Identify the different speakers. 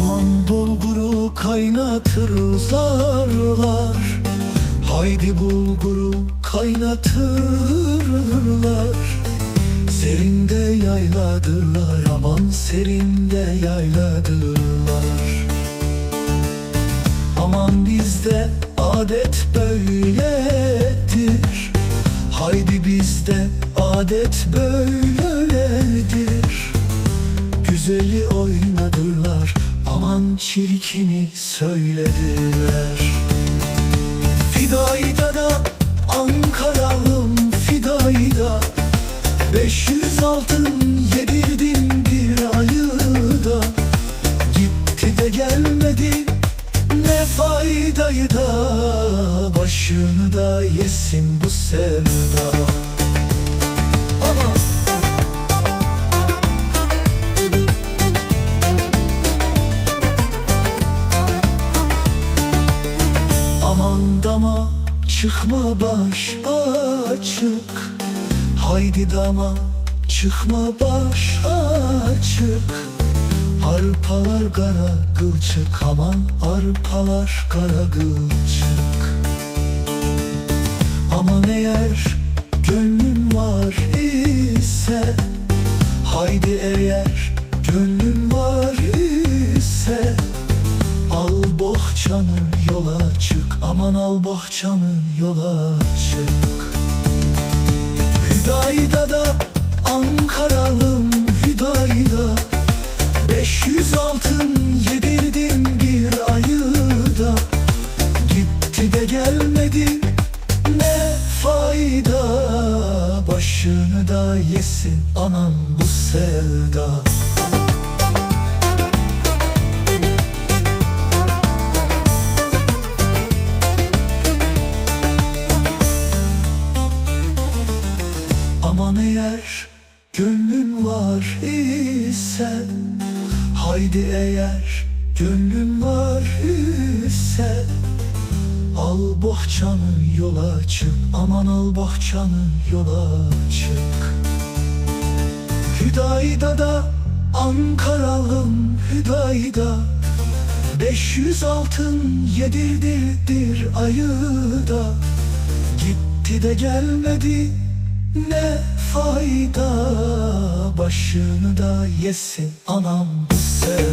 Speaker 1: Aman bulguru kaynatır zarlar. Haydi bulguru kaynatırlar. Serinde yayladırlar aman serinde yayladırlar. Aman bizde adet böyledir. Haydi bizde adet böyledir. Güzeli oynadılar Aman çirkini söylediler. Fidayda da Ankaralım Fidayda 500 altın yedirdin bir ayda Gitti de gelmedi ne faydayı da. Başını da yesin bu sevda çıkma baş açık Haydi dama çıkma baş açık Arpalar kara kılçık aman arpalar kara kılçık bohçanı yola çık. Aman al bohçanı yola çık. Hüdayda da Ankaralım Hüdayda. 500 altın yedirdim bir ayda Gitti de gelmedi ne fayda? Başını da yesin anam bu sevda Aman eğer gönlün var ise Haydi eğer gönlün var ise Al bohçanı yola çık Aman al bohçanı yola çık. Hüdayda da Ankaralım Hüdayda 500 altın yedirdir ayıda Gitti de gelmedi ne fayda Başını da yesin anam sevda